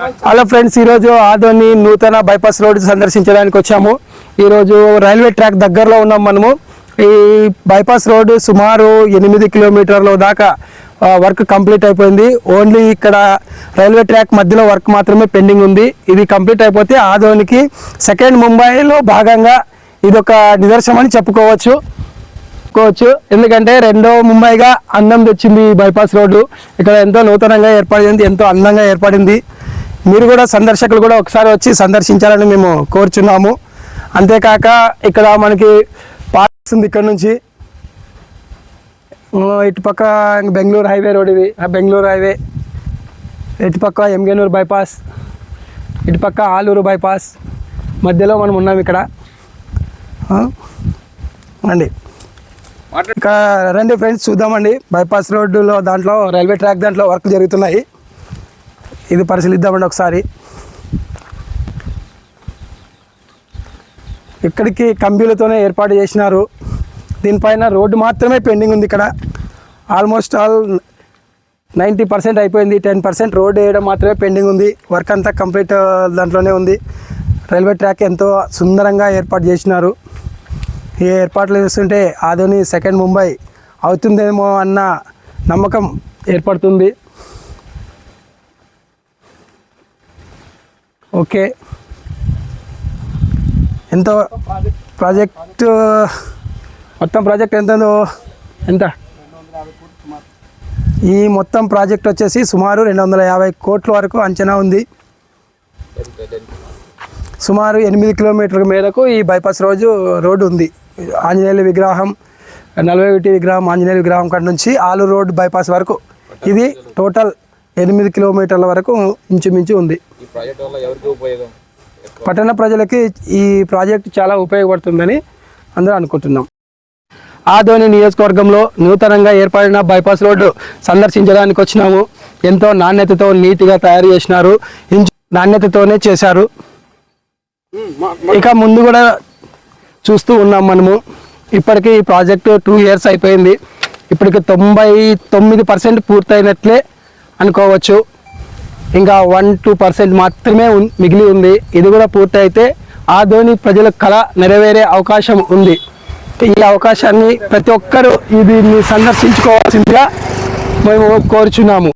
Hello friends ఈరోజు ఆదోని నూతన bypass road సందర్శించడానికి వచ్చాము. ఈరోజు రైల్వే ట్రాక్ దగ్గరలో ఉన్నాం మనము. ఈ బైపాస్ రోడ్డు సుమారు ఎనిమిది కిలోమీటర్ల దాకా వర్క్ కంప్లీట్ అయిపోయింది. ఓన్లీ ఇక్కడ రైల్వే ట్రాక్ మధ్యలో వర్క్ మాత్రమే పెండింగ్ ఉంది. ఇది కంప్లీట్ అయిపోతే ఆదోనికి సెకండ్ ముంబైలో భాగంగా ఇది ఒక నిదర్శనం అని చెప్పుకోవచ్చు. చెప్పుకోవచ్చు ఎందుకంటే రెండో ముంబైగా అందం తెచ్చింది ఈ బైపాస్ రోడ్డు. ఇక్కడ ఎంతో నూతనంగా ఏర్పడింది ఎంతో అందంగా ఏర్పడింది. మీరు కూడా సందర్శకులు కూడా ఒకసారి వచ్చి సందర్శించాలని మేము కోరుచున్నాము. అంతేకాక ఇక్కడ మనకి పాస్ ఉంది ఇక్కడ నుంచి. ఇటు పక్క బెంగళూరు హైవే రోడ్ ఇది. బెంగళూరు హైవే. ఇటు పక్క ఎంగనూరు బైపాస్. ఇటు పక్క ఆలూరు బైపాస్. మధ్యలో మనం ఉన్నాం ఇక్కడ. అండి ఇక్కడ రండి ఫ్రెండ్స్ చూద్దామండి. బైపాస్ రోడ్డులో దాంట్లో రైల్వే ట్రాక్ దాంట్లో వర్క్ జరుగుతున్నాయి. ఇది పరిశీలిద్దామండి ఒకసారి. ఇక్కడికి కంబీలతోనే ఏర్పాటు చేసినారు. దీనిపైన రోడ్డు మాత్రమే పెండింగ్ ఉంది ఇక్కడ. ఆల్మోస్ట్ ఆల్ నైంటీ పర్సెంట్ అయిపోయింది. టెన్ పర్సెంట్ రోడ్ వేయడం మాత్రమే పెండింగ్ ఉంది. వర్క్ అంతా కంప్లీట్ దాంట్లోనే ఉంది. రైల్వే ట్రాక్ ఎంతో సుందరంగా ఏర్పాటు చేసినారు. ఈ ఏర్పాట్లు చేస్తుంటే ఆధుని సెకండ్ ముంబై అవుతుందేమో అన్న నమ్మకం ఏర్పడుతుంది. ఓకే. ఎంతో ప్రాజెక్ట్ మొత్తం ప్రాజెక్ట్ ఎంత ఎంత? ఈ మొత్తం ప్రాజెక్ట్ వచ్చేసి సుమారు రెండు వందల యాభై కోట్ల వరకు అంచనా ఉంది. సుమారు ఎనిమిది కిలోమీటర్ల మేరకు ఈ బైపాస్ రోజు రోడ్డు ఉంది. ఆంజనేయుల విగ్రహం నలభై ఒకటి విగ్రహం ఆంజనేయుల విగ్రహం కాడ నుంచి ఆలూరు రోడ్ బైపాస్ వరకు. ఇది టోటల్ ఎనిమిది కిలోమీటర్ల వరకు ఇంచుమించు ఉంది. పట్టణ ప్రజలకి ఈ ప్రాజెక్ట్ చాలా ఉపయోగపడుతుందని అందరూ అనుకుంటున్నాం. ఆదోని నియోజకవర్గంలో నూతనంగా ఏర్పడిన బైపాస్ రోడ్డు సందర్శించడానికి వచ్చినాము. ఎంతో నాణ్యతతో నీట్గా తయారు చేసినారు. ఇంచు నాణ్యతతోనే చేశారు. ఇక ముందు కూడా చూస్తూ ఉన్నాం మనము. ఇప్పటికీ ఈ ప్రాజెక్టు టూ ఇయర్స్ అయిపోయింది. ఇప్పటికి తొంభై తొమ్మిది పర్సెంట్ పూర్తయినట్లే అనుకోవచ్చు. ఇంకా వన్ టూ పర్సెంట్ మాత్రమే మిగిలి ఉంది. ఇది కూడా పూర్తయితే ఆ ధోని ప్రజల కళ నెరవేరే అవకాశం ఉంది. ఈ అవకాశాన్ని ప్రతి ఒక్కరూ ఇది సందర్శించుకోవాల్సిందిగా మేము కోరుచున్నాము.